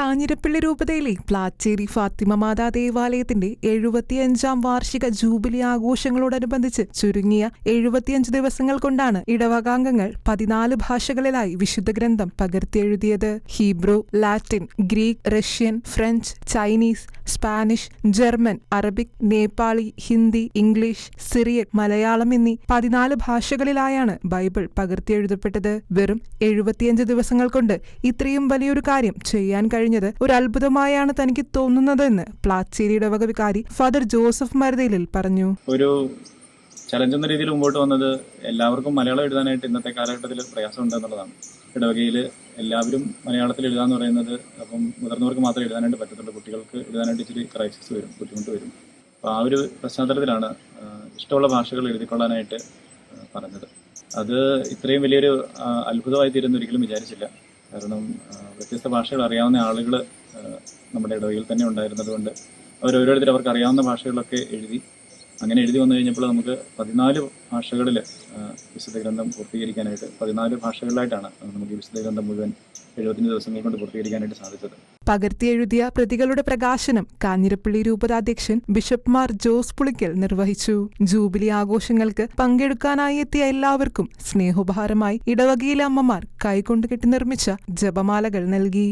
കാഞ്ഞിരപ്പള്ളി രൂപതയിലെ പ്ലാച്ചേരി ഫാത്തിമ മാതാ ദേവാലയത്തിന്റെ എഴുപത്തിയഞ്ചാം വാർഷിക ജൂബിലി ആഘോഷങ്ങളോടനുബന്ധിച്ച് ചുരുങ്ങിയ എഴുപത്തിയഞ്ച് ദിവസങ്ങൾ കൊണ്ടാണ് ഇടവകാംഗങ്ങൾ പതിനാല് ഭാഷകളിലായി വിശുദ്ധ ഗ്രന്ഥം പകർത്തിയെഴുതിയത്. Hebrew Latin Greek Russian French Chinese Spanish German Arabic Nepali Hindi English Syriac Malayalam എന്നീ പതിനാല് ഭാഷകളിലായാണ് ബൈബിൾ പകർത്തിയെഴുതപ്പെട്ടത്. വെറും എഴുപത്തിയഞ്ച് ദിവസങ്ങൾ കൊണ്ട് ഇത്രയും വലിയൊരു കാര്യം ചെയ്യാൻ കഴിഞ്ഞത് ഒരു അത്ഭുതമായാണ് തനിക്ക് തോന്നുന്നതെന്ന് പ്ലാച്ചേരിയുടെ വകവികാരി വികാരി ഫാദർ ജോസഫ് മരുതയിലിൽ പറഞ്ഞു. ഒരു ചലഞ്ച് എന്ന രീതിയിൽ മുമ്പോട്ട് വന്നത് എല്ലാവർക്കും മലയാളം എഴുതാനായിട്ട് ഇന്നത്തെ കാലഘട്ടത്തിൽ പ്രയാസമുണ്ട് എന്നുള്ളതാണ്. ഇടവകയിൽ എല്ലാവരും മലയാളത്തിൽ എഴുതാന്ന് പറയുന്നത് അപ്പം മുതിർന്നവർക്ക് മാത്രമേ എഴുതാനായിട്ട് പറ്റത്തുള്ളൂ. കുട്ടികൾക്ക് എഴുതാനായിട്ട് ഇച്ചിരി ക്രൈസിസ് വരും ബുദ്ധിമുട്ട് വരും. അപ്പോൾ ആ ഒരു പശ്ചാത്തലത്തിലാണ് ഇഷ്ടമുള്ള ഭാഷകൾ എഴുതിക്കൊള്ളാനായിട്ട് പറഞ്ഞത്. അത് ഇത്രയും വലിയൊരു അത്ഭുതമായി തീരുന്ന ഒരിക്കലും വിചാരിച്ചില്ല. കാരണം വ്യത്യസ്ത ഭാഷകൾ അറിയാവുന്ന ആളുകൾ നമ്മുടെ ഇടവകയിൽ തന്നെ ഉണ്ടായിരുന്നതുകൊണ്ട് അവർ ഓരോരുത്തർ അവർക്ക് അറിയാവുന്ന ഭാഷകളൊക്കെ എഴുതി അങ്ങനെ എഴുതി വന്നു കഴിഞ്ഞപ്പോൾ നമുക്ക് പതിനാല് ഭാഷകളിൽ വിശുദ്ധ ഗ്രന്ഥം പൂർത്തീകരിക്കാനായിട്ട് പതിനാല് ഭാഷകളിലായിട്ടാണ് നമുക്ക് വിശുദ്ധ ഗ്രന്ഥം മുഴുവൻ എഴുപത്തഞ്ച് ദിവസങ്ങൾ കൊണ്ട് പൂർത്തീകരിക്കാനായിട്ട് സാധിച്ചത്. പകർത്തി എഴുതിയ പ്രതികളുടെ പ്രകാശനം കാഞ്ഞിരപ്പള്ളി രൂപതാധ്യക്ഷൻ ബിഷപ്പ് മാർ ജോസ് പുളിക്കൽ നിർവഹിച്ചു. ജൂബിലി ആഘോഷങ്ങൾക്ക് പങ്കെടുക്കാനായി എത്തിയ എല്ലാവർക്കും സ്നേഹോപഹാരമായി ഇടവകയിലെ അമ്മമാർ കൈകൊണ്ട് കെട്ടി നിർമ്മിച്ച ജപമാലകൾ നൽകി.